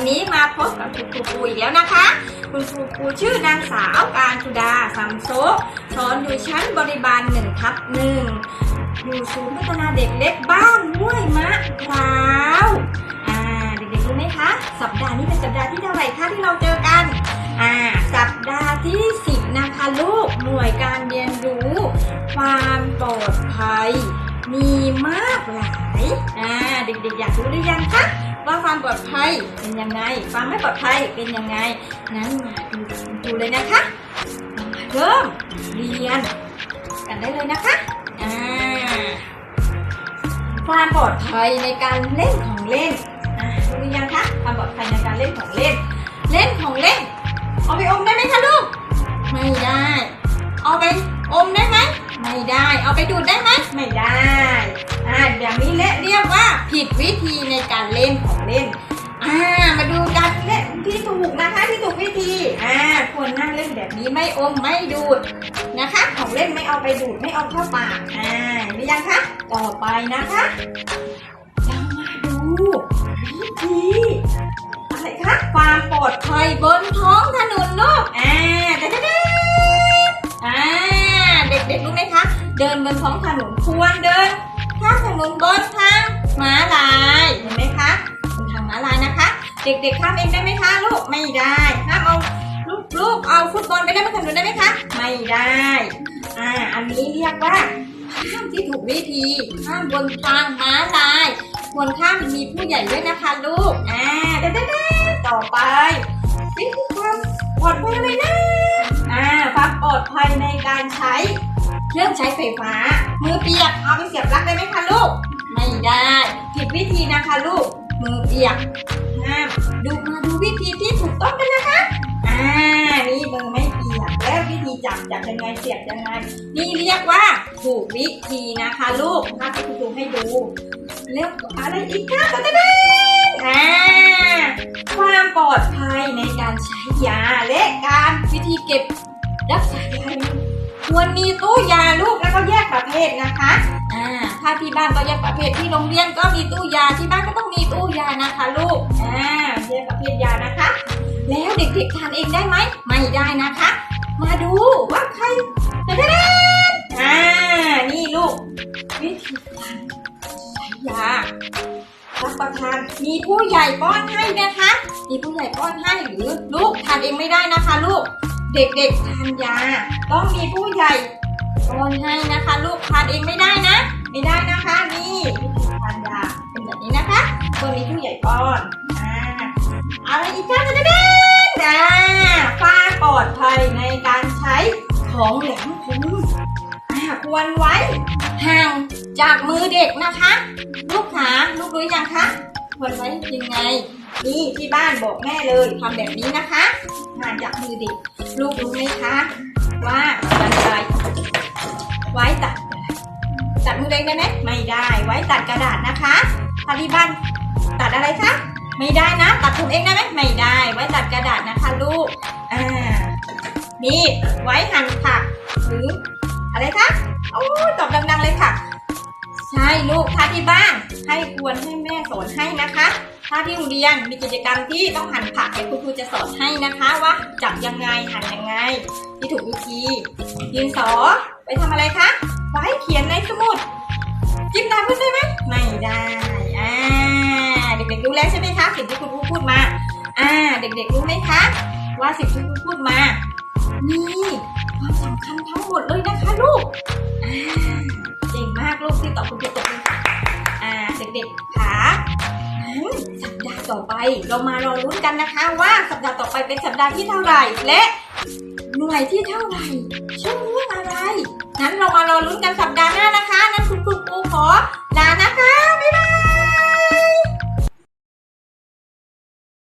วันนี้มาพบกับคุณครูปูอีกแล้วนะคะ คุณครูปูชื่อนางสาวการชุดาซัมโซสอนอยู่ชั้นบริบาลหนึ่งทับหนึ่งอยู่ศูนย์พัฒนาเด็กเล็กบ้านห้วยมะพร้าวอ่าเด็กๆรู้ไหมคะ สัปดาห์นี้เป็นสัปดาห์ที่เท่าไหร่คะที่เราเจอกันอ่าสัปดาห์ที่10นะคะลูกหน่วยการเรียนรู้ ความปลอดภัย มีมากหลายอ่า เด็กๆ อยากรู้หรือยังคะว่าความปลอดภัยเป็นยังไง ความไม่ปลอดภัยเป็นยังไง นั้นมาดูดูเลยนะคะเริ่มเรียนกันได้เลยนะคะอ่าความปลอดภัยในการเล่นของเล่นรู้หรือยังคะความปลอดภัยในการเล่นของเล่น ผิดวิธีในการเล่นของเล่น อ่า มาดูการเล่นที่ถูกนะคะที่ถูกวิธี อ่าควรนั่งเล่นแบบนี้ไม่อมไม่ดูดนะคะ ของเล่นไม่เอาไปดูดไม่เอาเข้าปาก อ่าหรือยังคะ ต่อไปนะคะเรามาดูวิธีอะไรคะความปลอดภัยบนท้องถนนลูก อ่าเด้เด้อ่า เด็กๆรู้ไหมคะ เดินบนท้องถนนควรเดินข้ามถนนบนท ม้าลายเห็นไหมคะบนทางม้าลายนะคะ เด็กๆข้ามเองได้ไหมคะลูกไม่ได้ห้ามเอาลูกลูกเอาฟุตบอลไปได้บนถนนได้ไหมคะไม่ได้อ่าอันนี้เรียกว่าข้ามที่ถูกวิธีข้ามบนทางม้าลายควรข้ามมีผู้ใหญ่ด้วยนะคะลูกอ่าเด้เด้ต่อไปนี่คือความปลอดภัยอะไรนะอ่าความปลอดภัยในการใช้เครื่องใช้ไฟฟ้า มือเปียกเอาไปเสียบปลั๊กได้ไหมคะลูก ไม่ได้ผิดวิธีนะคะลูก มือเปียกห้ามดูมาดูวิธีที่ถูกต้องกันนะคะ อ่า นี่มือไม่เปียก แล้ววิธีจับจับยังไงเสียบยังไง นี่เรียกว่าถูกวิธีนะคะลูกภาพที่คุณครูให้ดูแล้วอะไรอีกคะตะตะดันอ่า ความปลอดภัยในการใช้ยาและการวิธีเก็บรักษายาควรมีตู้ยาลูกแล้วก็แยกประเภทนะคะ อ่า ถ้าที่บ้านก็แยกประเภทที่โรงเรียนก็มีตู้ยาที่บ้านก็ต้องมีตู้ยานะคะ ลูกอ่าแยกประเภทยานะคะ แล้วเด็กๆทานเองได้ไหมไม่ได้นะคะ มาดูว่าใครตะตะดันอ่านี่ลูกวิธีการใช้ยารับประทานมีผู้ใหญ่ป้อนให้นะคะ มีผู้ใหญ่ป้อนให้หรือลูกทานเองไม่ได้นะคะ ลูกเด็กๆทานยา ต้องมีผู้ใหญ่ป้อนให้นะคะ ลูกทานเองไม่ได้นะ ไม่ได้นะคะนี่วิธีทานยาเป็นแบบนี้นะคะควรมีผู้ใหญ่ป้อนอ่าอะไรอีกคะจะได้อ่าควาปลอดภัยในการใช้ของแหลมคมอ่าควรไว้ห่างจากมือเด็กนะคะ ลูกขาลูกรู้ยังคะควรไว้ยังไงนี่ที่บ้านบอกแม่เลยทำแบบนี้นะคะห่างจากมือเด็ก ลูกรู้ไหมคะ ว่ากันไกรไว้ตัด ตัดมือเองได้ไหมไม่ได้ไว้ตัดกระดาษนะคะตาลีบันตัดอะไรคะไม่ได้นะ ตัดผมเองได้ไหมไม่ได้ ไว้ตัดกระดาษนะคะลูกอ่านี่ไว้หั่นผักหรืออะไรคะโอ้ตอบดังๆเลยค่ะ ใช่ลูกถ้าที่บ้านให้ควรให้แม่สอนให้นะคะ ถ้าที่โรงเรียนมีกิจกรรมที่ต้องหั่นผักเดี๋ยคุณครูจะสอนให้นะคะว่าจับยังไงหั่นยังไง ที่ถูกวิธีดินสอไปทำอะไรคะไว้เขียนในสมุดจิ้มตามเพื่อนได้ไหมไม่ได้อ่าเด็กๆรู้แล้วใช่ไหมคะสิ่งที่คุณครูพูดมาอ่าเด็กๆรู้ไหมคะ ว่าสิ่งที่คุณครูพูดมามีความสำคัญทั้งหมดเลยนะคะลูกอ่าเก่งมากลูกที่ตอบคุณครูตกอ่าเด็กๆขา สัปดาห์ต่อไป เรามารอรุ้นกันนะคะว่าสัปดาห์ต่อไปเป็นสัปดาห์ที่เท่าไหร่ และหน่วยที่เท่าไหร่ชื่อเรื่องอะไร งั้นเรามารอรุ้นกันสัปดาห์หน้านะคะ นั้นคุณครูปูขอลานะ